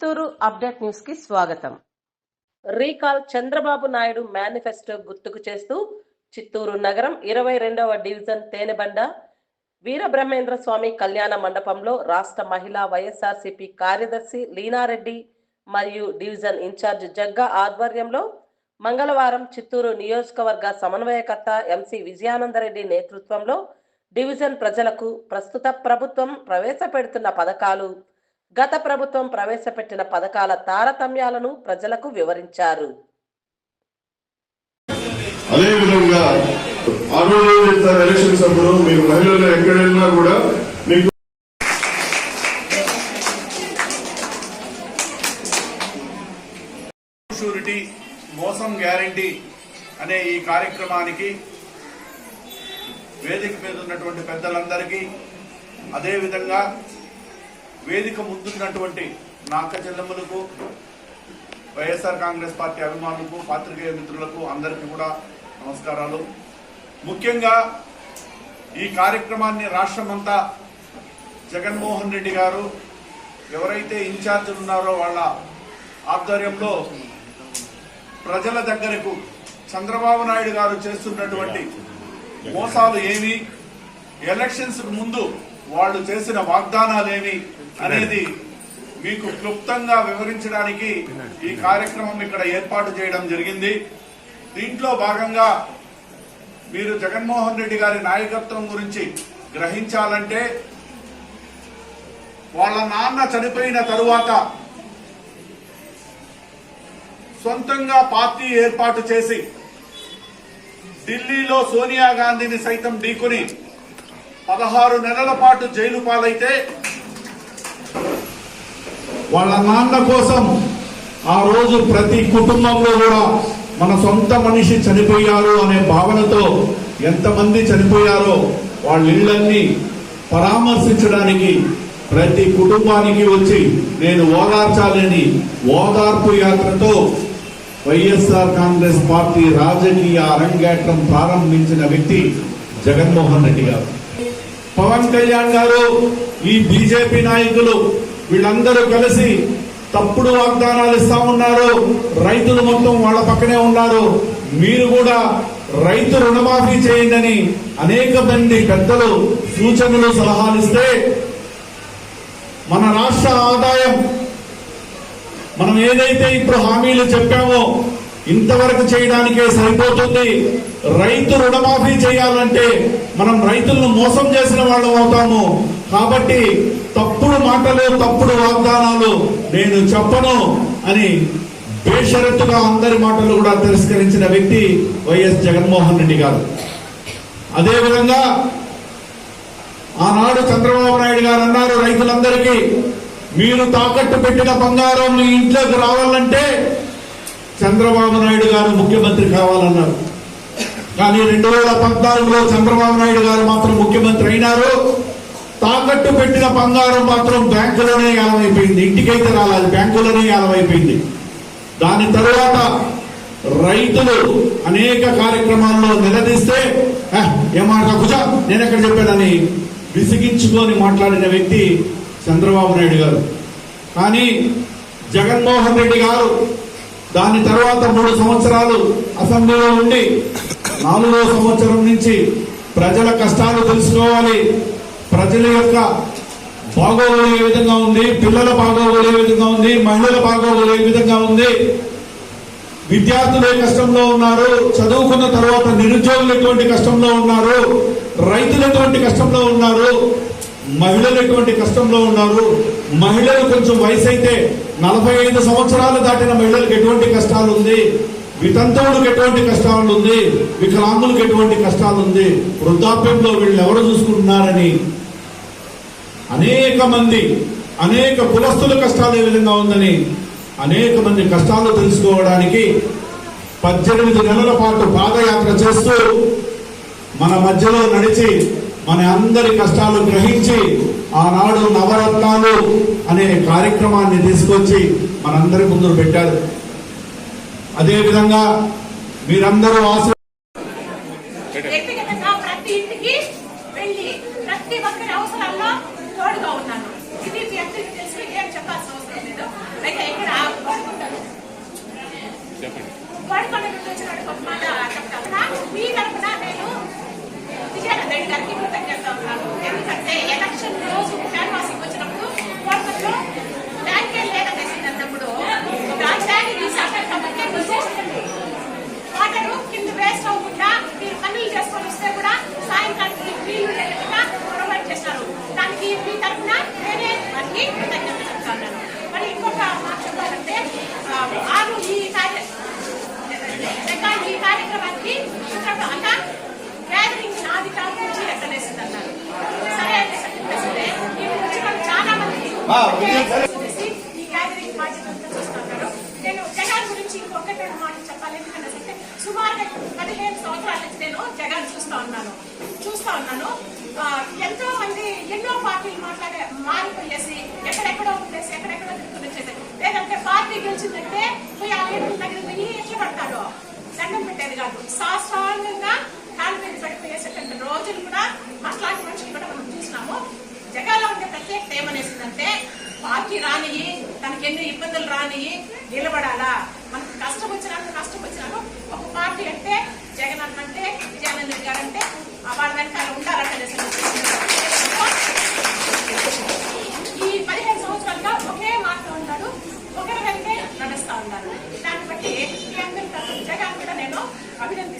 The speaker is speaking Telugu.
చిత్తూరు అప్డేట్ న్యూస్కి స్వాగతం. రీకాల్ చంద్రబాబు నాయుడు మేనిఫెస్టో గుర్తుకు చేస్తూ చిత్తూరు నగరం ఇరవై రెండవ డివిజన్ తేనెబండ వీరబ్రహ్మేంద్ర స్వామి కళ్యాణ మండపంలో రాష్ట్ర మహిళా వైఎస్ఆర్సీపీ కార్యదర్శి లీనారెడ్డి మరియు డివిజన్ ఇన్ఛార్జ్ జగ్గా ఆధ్వర్యంలో మంగళవారం చిత్తూరు నియోజకవర్గ సమన్వయకర్త ఎంసి విజయానందరెడ్డి నేతృత్వంలో డివిజన్ ప్రజలకు ప్రస్తుత ప్రభుత్వం ప్రవేశపెడుతున్న పథకాలు గత ప్రభుత్వం ప్రవేశపెట్టిన పథకాల తారతమ్యాలను ప్రజలకు వివరించారు. అదేవిధంగా ఎలక్షన్స్ అప్పుడు మీరు మహిళలు కూడా మీకు షూరిటీ మోసం గ్యారంటీ అనే ఈ కార్యక్రమానికి వేదిక మీద ఉన్నటువంటి పెద్దలందరికీ అదేవిధంగా వేదిక ముందున్నటువంటి నాక అక్క చెల్లెమ్మలకు వైఎస్ఆర్ కాంగ్రెస్ పార్టీ అభిమానులకు పాత్రికేయ మిత్రులకు అందరికీ కూడా నమస్కారాలు. ముఖ్యంగా ఈ కార్యక్రమాన్ని రాష్ట్రమంతా జగన్మోహన్ రెడ్డి గారు ఎవరైతే ఇన్ఛార్జ్ ఉన్నారో వాళ్ళ ఆధ్వర్యంలో ప్రజల దగ్గరకు చంద్రబాబు నాయుడు గారు చేస్తున్నటువంటి మోసాలు ఏమి ఎలక్షన్స్ ముందు వాళ్ళు చేసిన వాగ్దానాలేమి అనేది మీకు క్లుప్తంగా వివరించడానికి ఈ కార్యక్రమం ఇక్కడ ఏర్పాటు చేయడం జరిగింది. దీంట్లో భాగంగా మీరు జగన్మోహన్ రెడ్డి గారి నాయకత్వం గురించి గ్రహించాలంటే వాళ్ళ నాన్న చనిపోయిన తరువాత సొంతంగా పార్టీ ఏర్పాటు చేసి ఢిల్లీలో సోనియా గాంధీని సైతం ఢీకొని పదహారు నెలల పాటు జైలు పాలైతే వాళ్ళ నాన్న కోసం ఆ రోజు ప్రతి కుటుంబంలో కూడా మన సొంత మనిషి చనిపోయారు అనే భావనతో ఎంతమంది చనిపోయారో వాళ్ళ ఇళ్ళన్నీ పరామర్శించడానికి ప్రతి కుటుంబానికి వచ్చి నేను ఓదార్చాలని ఓదార్పు యాత్రతో వైఎస్ఆర్ కాంగ్రెస్ పార్టీ రాజకీయ అరంగేట్రం ప్రారంభించిన వ్యక్తి జగన్మోహన్ రెడ్డి గారు. పవన్ కళ్యాణ్ గారు ఈ బీజేపీ నాయకులు వీళ్ళందరూ కలిసి తప్పుడు వాగ్దానాలు ఇస్తా ఉన్నారు. రైతులు మొత్తం వాళ్ళ పక్కనే ఉన్నారు. మీరు కూడా రైతు రుణమాఫీ చేయండి అనేక మంది పెద్దలు సూచనలు సలహాలు ఇస్తే మన రాష్ట్ర ఆదాయం మనం ఏదైతే ఇప్పుడు హామీలు చెప్పామో ఇంతవరకు చేయడానికే సరిపోతుంది. రైతు రుణమాఫీ చేయాలంటే మనం రైతులను మోసం చేసిన వాళ్ళం అవుతాము. కాబట్టి తప్పుడు మాటలు తప్పుడు వాగ్దానాలు నేను చెప్పను అని బేషరత్తుగా అందరి మాటలు కూడా తిరస్కరించిన వ్యక్తి వైఎస్ జగన్మోహన్ రెడ్డి గారు. అదేవిధంగా ఆనాడు చంద్రబాబు నాయుడు గారు అన్నారు రైతులందరికీ మీరు తాకట్టు పెట్టిన బంగారం మీ ఇంట్లోకి రావాలంటే చంద్రబాబు నాయుడు గారు ముఖ్యమంత్రి కావాలన్నారు. కానీ రెండు వేల పద్నాలుగులో చంద్రబాబు నాయుడు గారు మాత్రం ముఖ్యమంత్రి అయినారు. తాకట్టు పెట్టిన బంగారం మాత్రం బ్యాంకులోనే యాలమైపోయింది ఇంటికైతే రాలేదు. బ్యాంకులోనే యాలమైపోయింది దాని తర్వాత రైతులు అనేక కార్యక్రమాల్లో నిలదీస్తే ఏమాట కుజ నేను ఎక్కడ చెప్పానని విసిగించుకొని మాట్లాడిన వ్యక్తి చంద్రబాబు నాయుడు గారు. కానీ జగన్మోహన్ రెడ్డి గారు దాని తర్వాత మూడు సంవత్సరాలు అసెంబ్లీలో ఉండి నాలుగో సంవత్సరం నుంచి ప్రజల కష్టాలు తెలుసుకోవాలి. ప్రజల యొక్క బాగోగులు ఏ విధంగా ఉంది? పిల్లల బాగోగులు ఏ విధంగా ఉంది? మహిళల బాగోగులు ఏ విధంగా ఉంది? విద్యార్థులు ఏ కష్టంలో ఉన్నారు? చదువుకున్న తర్వాత నిరుద్యోగులు ఎటువంటి కష్టంలో ఉన్నారు? రైతులు ఎటువంటి కష్టంలో ఉన్నారు? మహిళలు ఎటువంటి కష్టంలో ఉన్నారు? మహిళలు కొంచెం వయసు అయితే నలభై ఐదు సంవత్సరాలు దాటిన మహిళలకు ఎటువంటి కష్టాలు ఉంది వితంతువులకు ఎటువంటి కష్టాలు ఉంది వికలాంగులకు ఎటువంటి కష్టాలు ఉంది వృద్ధాప్యంలో వీళ్ళు ఎవరు చూసుకుంటున్నారని? అనేక మంది అనేక కులస్తుల కష్టాలు ఏ విధంగా ఉందని అనేక మంది కష్టాలు తెలుసుకోవడానికి పద్దెనిమిది నెలల పాటు పాదయాత్ర చేస్తూ మన మధ్యలో నడిచి మన అందరి కష్టాలు గ్రహించి ఆనాడు నవరత్నాలు అనే కార్యక్రమాన్ని తీసుకొచ్చి మనందరి ముందు పెట్టారు. అదేవిధంగా మీరందరూ ఆశ ఇస్తే కూడా సాయంత్రానికి వీలు ఉండేటట్టుగా ప్రొవైడ్ చేశారు. దానికి మీ తరఫున నేనే వారికి కృతజ్ఞత చెప్తాను. మరి ఇంకొక మాట చెప్పాలంటే ఆరు ఈ కార్యక్రమం ఈ కార్యక్రమానికి అన్న గ్యాదరింగ్ నాది కాదు నుంచి ఎక్కడేసింది అన్నారు సరే అయితే చెప్పేస్తే ఈ నుంచి చాలా మంది ఈ గ్యాదరింగ్ బాధ్యత చూస్తున్నారు నేను జగన్ గురించి ఇంకొకటి మాట చెప్పాలి. ఎందుకంటే సుమారుగా పదిహేను సంవత్సరాల నుంచి నేను జగన్ చూస్తా ఉన్నాను. చూస్తా ఉన్నాను. ఎంతో మంది ఎన్నో పార్టీలు మాట్లాడే మారిపోయేసి ఎక్కడెక్కడో ఉండేసి ఎక్కడెక్కడో తిరుగుతుని లేదంటే పార్టీ గెలిచిందంటే పోయి ఆ లీడర్ల దగ్గర పోయి ఎట్లా పడతారు. దండం పెట్టేది కాదు. సాష్టాంగంగా కాలు మీద పడిపోయేసేటువంటి రోజులు కూడా అట్లాంటి మనుషులు కూడా మనం చూసినాము. జగాలో ఉండే ప్రత్యేకత ఏమనేసిందంటే పార్టీ రానియి తనకి ఎన్ని ఇబ్బందులు రానియి నిలబడాలా? పార్టీ అంటే జగన్ అన్న అంటే విజయానంద రెడ్డి గారు అంటే వాళ్ళ వెనకాల ఉండాలంటే ఈ పదిహేను సంవత్సరాలుగా ఒకే మాటలో ఉంటాడు ఒకరి వెనకే నడుస్తూ ఉన్నారు దాన్ని బట్టి మీ జగన్ కూడా నేను అభినందిస్తాను.